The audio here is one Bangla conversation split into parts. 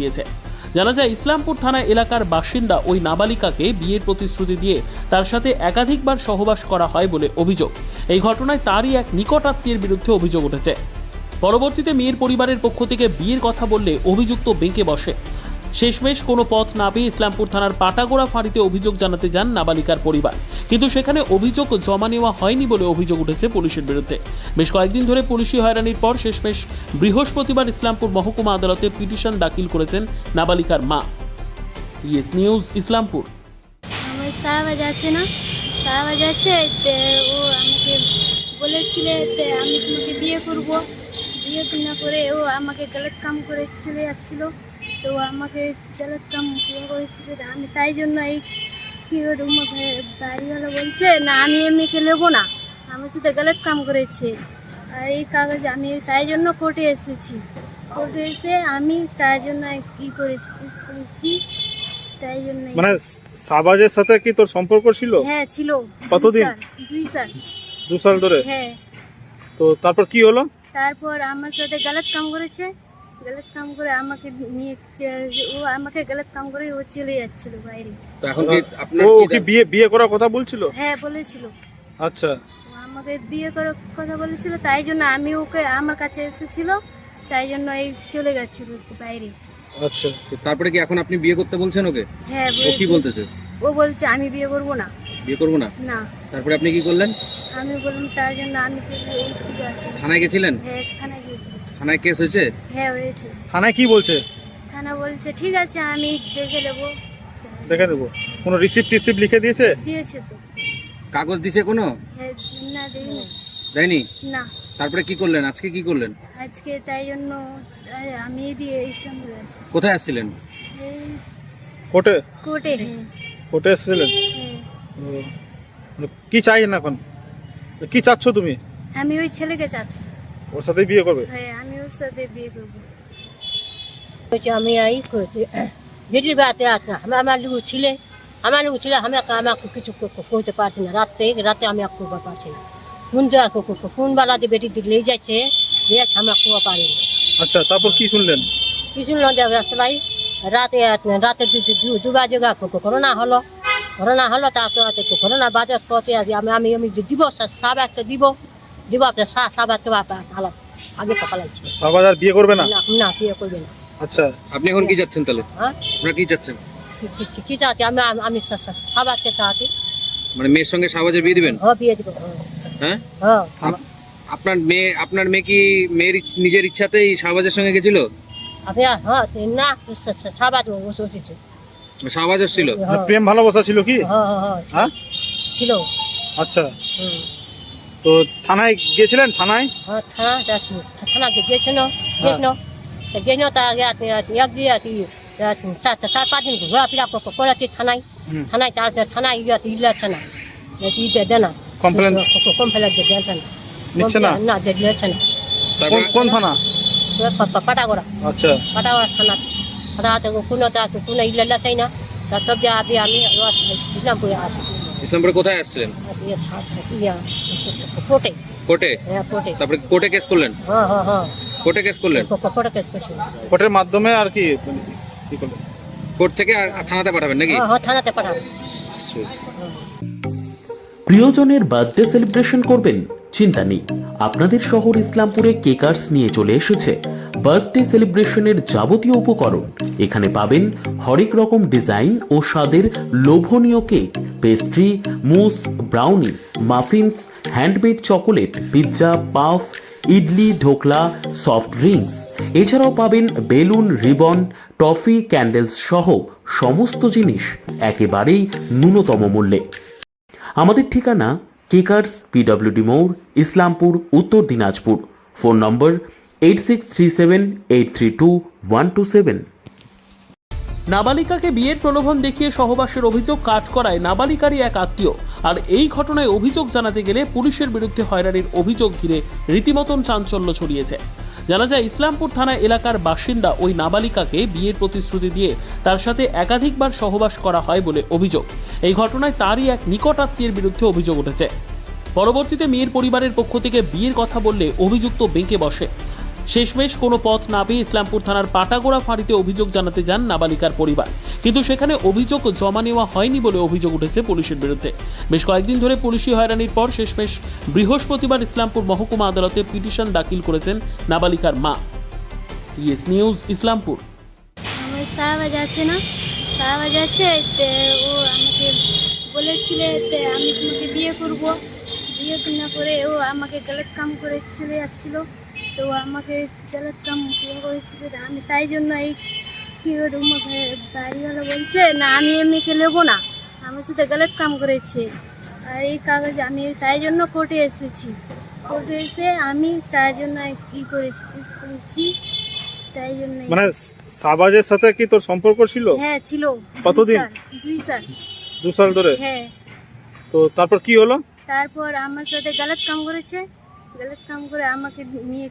ছড়িয়েছে। জানা যায়, ইসলামপুর থানা এলাকার বাসিন্দা ওই নাবালিকাকে বিয়ের প্রতিশ্রুতি দিয়ে তার সাথে একাধিকবার সহবাস করা হয় বলে অভিযোগ। এই ঘটনায় তারই এক নিকট আত্মীয়ের বিরুদ্ধে অভিযোগ উঠেছে। পরবর্তীতে মেয়ের পরিবারের পক্ষ থেকে বিয়ের কথা বললে অভিযুক্ত বেঁকে বসে। শেষমেশ কোনো পথ না পেয়ে ইসলামপুর থানার পাটাগোড়া ফাঁড়িতে অভিযোগ জানাতে যান নাবালিকার পরিবার। কিন্তু সেখানে অভিযোগ জমা নেওয়া হয়নি বলে অভিযোগ উঠেছে পুলিশের বিরুদ্ধে। বেশ কয়েকদিন ধরে পুলিশি হয়রানির পর শেষমেশ বৃহস্পতিবার ইসলামপুর মহকুমা আদালতে পিটিশন দাখিল করেছেন নাবালিকার মা। Yes news, Islampur. ও আমাকে বলেছিল আমি বিয়ে করব। বিয়ে না করে ও আমাকে গলত কাম করে চলে যাচ্ছিল। তো আমাকে কাম করে করেছিল আমি তাই জন্য এই কি আমাকে বাড়িওয়ালা বলছে না আমি এমনিকে নেব না। আমার সাথে গলত কাম করেছে। আর এই কাগজ আমি তাই জন্য কোর্টে এসেছি। কোর্টে এসে আমি তার জন্য কি করেছি করেছি তাই জন্য মানে সাবাজের সাথে কি তোর সম্পর্ক ছিল? হ্যাঁ ছিল। কতদিন? দুই সাল দু সাল ধরে? হ্যাঁ। তো তারপর কি হলো? তারপর আমার সাথে গলত কাম করেছে। গলত কাম করে আমাকে নিয়ে ও আমাকে গলত কাম করে ও চলে যাচ্ছিল বাইরে। তো এখন কি আপনার ও কি বিয়ে বিয়ে করার কথা বলছিল? হ্যাঁ বলেছিল। আচ্ছা। আমাকে বিয়ে করার কথা বলেছিল তাই জন্য আমি ওকে আমার কাছে এসেছিল তাই জন্য এই চলে যাচ্ছিল বাইরে। আচ্ছা। তো তারপরে কি এখন আপনি বিয়ে করতে বলছেন ওকে? হ্যাঁ ও কি বলতেছে? ও বলছে আমি বিয়ে করব না। বিয়ে করব না? না। তারপরে আপনি কি করলেন? আমি বললাম তার জন্য আমি থানায় গেছিলেন? হ্যাঁ থানা গিয়েছি থানায় কেস হয়েছে? হ্যাঁ হয়েছে। থানায় কি বলছে? থানা বলছে ঠিক আছে আমি দেখে নেব। দেখে দেবো কোনো রিসিপ্ট টিসিপ্ট লিখে দিয়েছে? দিয়েছে তো। কাগজ দিছে কোনো? হ্যাঁ না দেয়নি। দেয়নি? না। তারপরে কি করলেন? আজকে কি করলেন? আজকে তাই জন্য আমি দিয়ে এই সঙ্গে আছি কোথায় আসছিলেন? এই কোর্টে? কোর্টে হ্যাঁ। কোর্টে এসেছিলেন? হ্যাঁ। মানে কি চাইছেন এখন? কি চাচ্ছ তুমি? আমি ওই ছেলেকে চাচ্ছি। ওর সাথে বিয়ে করবে? হ্যাঁ আমি ওর সাথে বিয়ে করব। বলছে আমি এই বেড়াতে আমি আমার লোক ছিলে আমার লোক ছিলে আমি আমাকে কিছু করতে পারছি না। রাতে রাতে আমি আর করতে পারছি না। কোন জায়গা কো- কো- কো- কোন বেলাতে বেটি লেগে যাচ্ছে যাচ্ছে আমি আর করতে পারি না। আচ্ছা তারপর কি শুনলেন? কি শুনলাম যে রাতে রাতে দু- দু- দু- দুবার জায়গা কো- কো- করোনা হলো। করোনা হলো তারপর করোনা বাজে পথে আছি আমি আমি আমি যে দিব সাব একটা দিব। দিব আপনার সা সাব একটা ভালো। আগে সকালাইছি সাবাজ আর বিয়ে করবে না? না না বিয়ে করবে না। আচ্ছা। আপনি এখন কি যাচ্ছেন তাহলে? হ্যাঁ আপনারা কি যাচ্ছেন? কি- চাচ্ছি আমি আমি- সাবাদকে চাচ্ছি মানে মেয়ের সঙ্গে শাহবাজে বিয়ে দিবেন? হ্যাঁ বিয়ে দিব হ্যাঁ। হ্যাঁ? আপনার মেয়ে আপনার মেয়ে কি মেয়ের নিজের ইচ্ছাতেই শাহবাজের সঙ্গে গেছিল? আপনি হ্যাঁ সাবাদ শাহবাজ এসেছিল মানে প্রেম ভালোবাসা ছিল কি? হ্যাঁ হ্যাঁ হ্যাঁ। হ্যাঁ? ছিল। আচ্ছা। হুম। তো থানায় গিয়েছিলেন? থানায়? হ্যাঁ থানা যাচ্ছি। থানা গেছিল গেছিল তা গেছিল তা এক দিয়ে চার চার পাঁচ দিন ঘোরাফেরা ক- করেছি থানায়। হুম। থানায় তার থানায় ইয়ে ইলেছে না। ইয়ে দেয় না কমপ্লেন কমপ্লেন দিয়েছে না। নিচ্ছে না? না দিয়েছে না। তারপরে কোন কোন থানা? পাটা করা আচ্ছা। পাটাওয়ার থানা। থানাতে কোনো তা কোনো ইল্লা না। তা তব যে আপনি আমি ইসলামপুরে আসি। ইসলামপুরে কোথায় আসছিলেন? কোটে কোর্টে? হ্যাঁ তারপরে কোর্টে কেস করলেন? হ্যাঁ হ্যাঁ হ্যাঁ। কোর্টে কেস করলেন? কোটে কেস করছি। কোর্টের মাধ্যমে আর কি মানে কোর্ট থেকে থানাতে পাঠাবেন নাকি? হ্যাঁ হ্যাঁ থানাতে পাঠাবো। আচ্ছা। প্রিয়জনের বার্থডে সেলিব্রেশন করবেন চিন্তা নেই। আপনাদের শহর ইসলামপুরে কেকার্স নিয়ে চলে এসেছে। বার্থডে সেলিব্রেশনের যাবতীয় উপকরণ। এখানে পাবেন হরেক রকম ডিজাইন ও স্বাদের লোভনীয় cake, pastry, mousse, brownie, muffins, handmade chocolate, pizza, puff, idli, dhokla, soft drinks. এছাড়াও পাবেন বেলুন, রিবন, টফি, ক্যান্ডেলস সহ সমস্ত জিনিস একেবারেই ন্যূনতম মূল্যে। আমাদের ঠিকানা কেকার্স, পিডব্লিউডি মোড়, Islampur, Uttar Dinajpur. Phone number eight নাবালিকাকে বিয়ের প্রলোভন দেখিয়ে সহবাসের অভিযোগ কাজ করায় নাবালিকারই এক আত্মীয়। আর এই ঘটনায় অভিযোগ জানাতে গেলে পুলিশের বিরুদ্ধে হয়রানির অভিযোগ ঘিরে রীতিমতন চাঞ্চল্য ছড়িয়েছে। জানা যায়, ইসলামপুর থানা এলাকার বাসিন্দা ওই নাবালিকাকে বিয়ের প্রতিশ্রুতি দিয়ে তার সাথে একাধিকবার সহবাস করা হয় বলে অভিযোগ। এই ঘটনায় তারই এক নিকট আত্মীয়ের বিরুদ্ধে অভিযোগ উঠেছে। পরবর্তীতে মেয়ের পরিবারের পক্ষ থেকে বিয়ের কথা বললে অভিযুক্ত বেঁকে বসে। শেষমেশ কোনো পথ না পেয়ে ইসলামপুর থানার পাটাগোড়া ফাঁড়িতে অভিযোগ জানাতে যান নাবালিকার পরিবার। কিন্তু সেখানে অভিযোগ জমা নেওয়া হয়নি বলে অভিযোগ উঠেছে পুলিশের বিরুদ্ধে। বেশ কয়েকদিন ধরে পুলিশি হয়রানির পর শেষমেশ বৃহস্পতিবার ইসলামপুর মহকুমা আদালতে পিটিশন দাখিল করেছেন নাবালিকার মা। Yes news, Islampur. আমার না? ও আমাকে আমি তোমাকে বিয়ে করব। বিয়ে না করে ও আমাকে গলত কাম করে চলে যাচ্ছিল। তো আমাকে গলত কাম করেছিল আমি তাই জন্য এই কি রুমে গাড়িওয়ালা বলছে না আমি এমনিকে নেব না। আমার সাথে গলত কাম করেছে। আর এই কাগজ আমি তাই জন্য কোর্টে এসেছি। কোর্টে এসে আমি তাই জন্য কী করেছি করেছি তাই জন্য মানে সাবাজের সাথে কি তোর সম্পর্ক ছিল? হ্যাঁ ছিল। কতদিন? দুই সাল। দু সাল ধরে? হ্যাঁ। তো তারপর কি হলো? তারপর আমার সাথে গলত কাম করেছে। গলত কাম করে আমাকে নিয়ে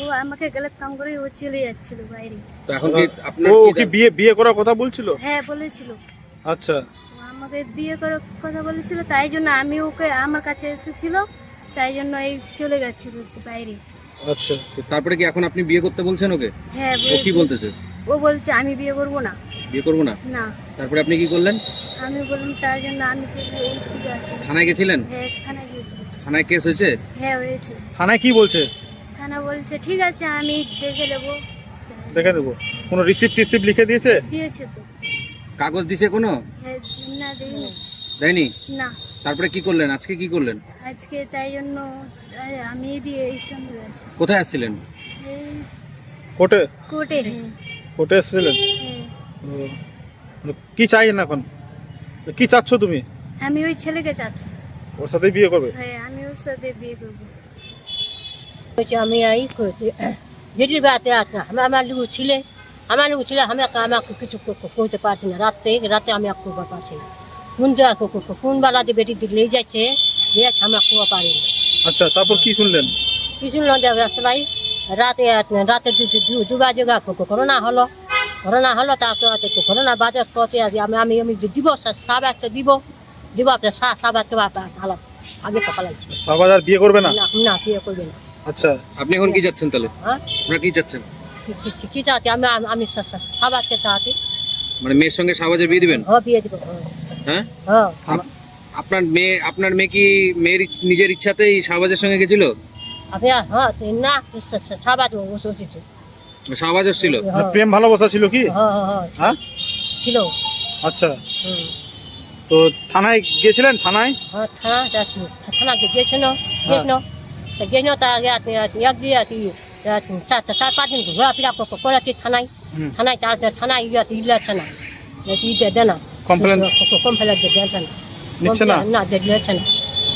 ও আমাকে গলত কাম করে ও চলে যাচ্ছিল বাইরে। তো এখন কি আপনার ও কি বিয়ে বিয়ে করার কথা বলছিল? হ্যাঁ বলেছিল। আচ্ছা। ও আমাকে বিয়ে করার কথা বলেছিল তাই জন্য আমি ওকে আমার কাছে এসেছিল তাই জন্য এই চলে গেছিল বাইরে। আচ্ছা। তো তারপরে কি এখন আপনি বিয়ে করতে বলছেন ওকে? হ্যাঁ ও কি বলতেছে? ও বলছে আমি বিয়ে করব না। বিয়ে করব না? না। তারপরে আপনি কি করলেন? আমি বললাম তার জন্য আমি থানায় গেছিলেন? হ্যাঁ থানা গিয়েছি থানায় কেস হয়েছে? হ্যাঁ হয়েছে। থানায় কি বলছে? থানা বলছে ঠিক আছে আমি দেখে নেব। দেখে দেবো। কোনো রিসিপ্ট টিসিপ্ট লিখে দিয়েছে? দিয়েছে তো। কাগজ দিছে কোনো? হ্যাঁ না দিইনি দেয়নি? না। তারপরে কি করলেন? আজকে কি করলেন? আজকে তাই জন্য আমি দিয়ে এই সঙ্গে আছি। কোথায় আসছিলেন? এই কোর্টে? কোর্টে কোর্টে এসেছিলেন? হ্যাঁ। মানে কি চাই না এখন? কি চাচ্ছ তুমি? আমি ওই ছেলেকে চাচ্ছি। ওর সাথে বিয়ে করবে? হ্যাঁ আমি ওর সাথে বিয়ে করব। আমি এই করতে যেটির বেড়াতে আছে আমার লোক ছিলে আমার লোক ছিলে আমি আমাকে কিছু ক- ক- করতে পারছি না। রাতে রাতে আমি আর করতে পারছি না। কোন জায়গা কো- কো- কোন বেলাতে দিকে লেগে যাচ্ছে যাচ্ছে আমি আর করতে পারি না। আচ্ছা তারপর কি শুনলেন? কিছু লোক সবাই রাতে রাতে দুবার জায়গা কো- কো- করোনা হলো করোনা হলো তারপর করোনা বাজার করতে আমি আমি আমি যে দিব সাব একটা দিব। দিব আপনার সা সাব একটা ভালো। আগে পাকালাইছি সাবাজ আর বিয়ে করবে না? না না বিয়ে করবে না। আচ্ছা আপনি এখন কি যাচ্ছেন তাহলে? হ্যাঁ? আপনারা কি যাচ্ছেন? কি- চাচ্ছি? আমি আমি- আমি সা- সা- সাবাদকে চাচ্ছি। মানে মেয়ের সঙ্গে শাহবাজে বিয়ে দিবেন? হ্যাঁ বিয়ে দিব হ্যাঁ। হ্যাঁ? হ্যাঁ আপনার মেয়ে আপনার মেয়ে কি মেয়ের নিজের ইচ্ছাতেই শাহবাজের সঙ্গে গেছিল? আপনি হ্যাঁ না সাবাদ বসেছে শাহবাজ ছিল? মানে প্রেম ভালোবাসা ছিল কি? হ্যাঁ হ্যাঁ হ্যাঁ। হ্যাঁ? ছিল। আচ্ছা। হুম। তো থানায় গিয়েছিলেন থানায়? হ্যাঁ থানা থানা গেছিল গেছিল তা গেছিল তা এক দিয়ে চার পাঁচ দিন ঘোরাফেরা করেছি থানায়। থানায় তার থানায় ইয়ে ইলেছে না। ইয়ে দেয় না। কমপ্লেন কমপ্লেন দিয়েছে না। নিচ্ছে না? না দিয়েছে না।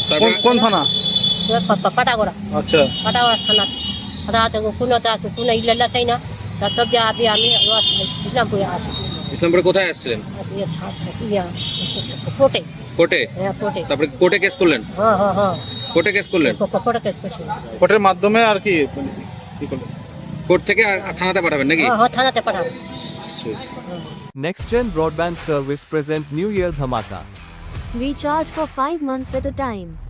তারপর কোন- কোন থানা? পাটা করা আচ্ছা। পাটাওয়ার থানা। থানাতে কোনো তা কোনো ইল্লা চাই না। তা তবে আবি আমি ইসলামপুরে আসি। ইসলামপুরে কোথায় আসছিলেন? কোটে। কোর্টে হ্যাঁ কোটে। তারপরে কোর্টে কেস করলেন? হ্যাঁ হ্যাঁ হ্যাঁ। কোর্টে কেস করলেন? কোটে কেস করছি। কোর্টের মাধ্যমে আর কি মানে কি করলেন? কোর্ট থেকে আর- আর থানাতে পাঠাবেন নাকি? হ্যাঁ হ্যাঁ থানাতে পাঠাবো। আচ্ছা। Next Gen Broadband Service present New Year Dhamaka. Recharge for 5 months at a time.